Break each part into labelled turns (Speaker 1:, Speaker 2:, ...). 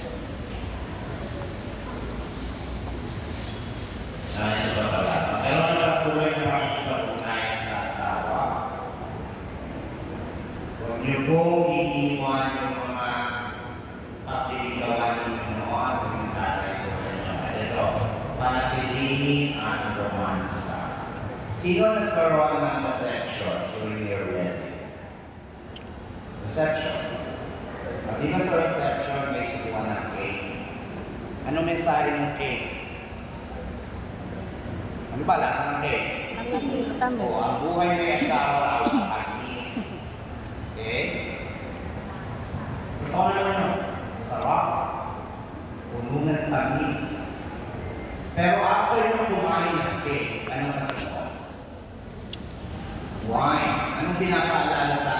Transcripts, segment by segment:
Speaker 1: Kalau itu. Sino nagkaroon ng reception during your wedding? Reception. Pag di ba sa reception, may sukuha ng cake. Anong mensahe ng cake? Ano ba lasa ng cake?
Speaker 2: Tamis.
Speaker 1: O, ang buhay may asawa matamis. Okay? Ito ano yun? Sarap. Puno ng tamis. Pero after mo kumain ng cake, ano kasi? Wine. Anong pinakaalala sa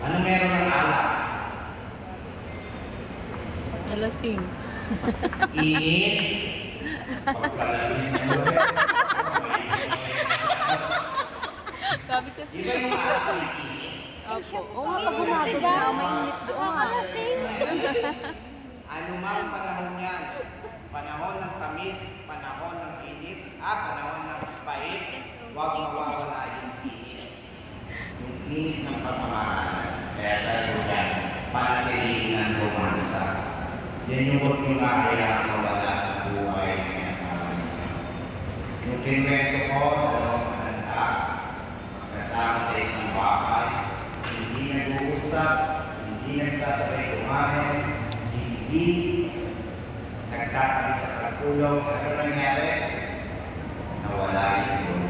Speaker 1: Ano meron ng alak?
Speaker 2: Malasing.
Speaker 1: Init. Pagkalasin mo rin.
Speaker 2: Sabi ko
Speaker 1: Di ba yung alak ay init?
Speaker 2: Opo. Oo nga, pag humapit na, mainit doon.
Speaker 1: Ano mang panahon yan? Panahon ng tamis, panahon ng init, ah, panahon ng pait, huwag mawawala yung init. Yung init ng pagmamahal. Kaya sa iyo yan, panatilihin ng romansa. Yan yung huwag yung kaya mawala sa buhay ng asawa niya. Yung kinwento ko, dalawang anak, magkasama sa isang bahay, hindi nag-uusap, hindi nagsasabay kumain, hindi nagtatabi sa pagtulog. Ano nangyari? Nawala yung romance.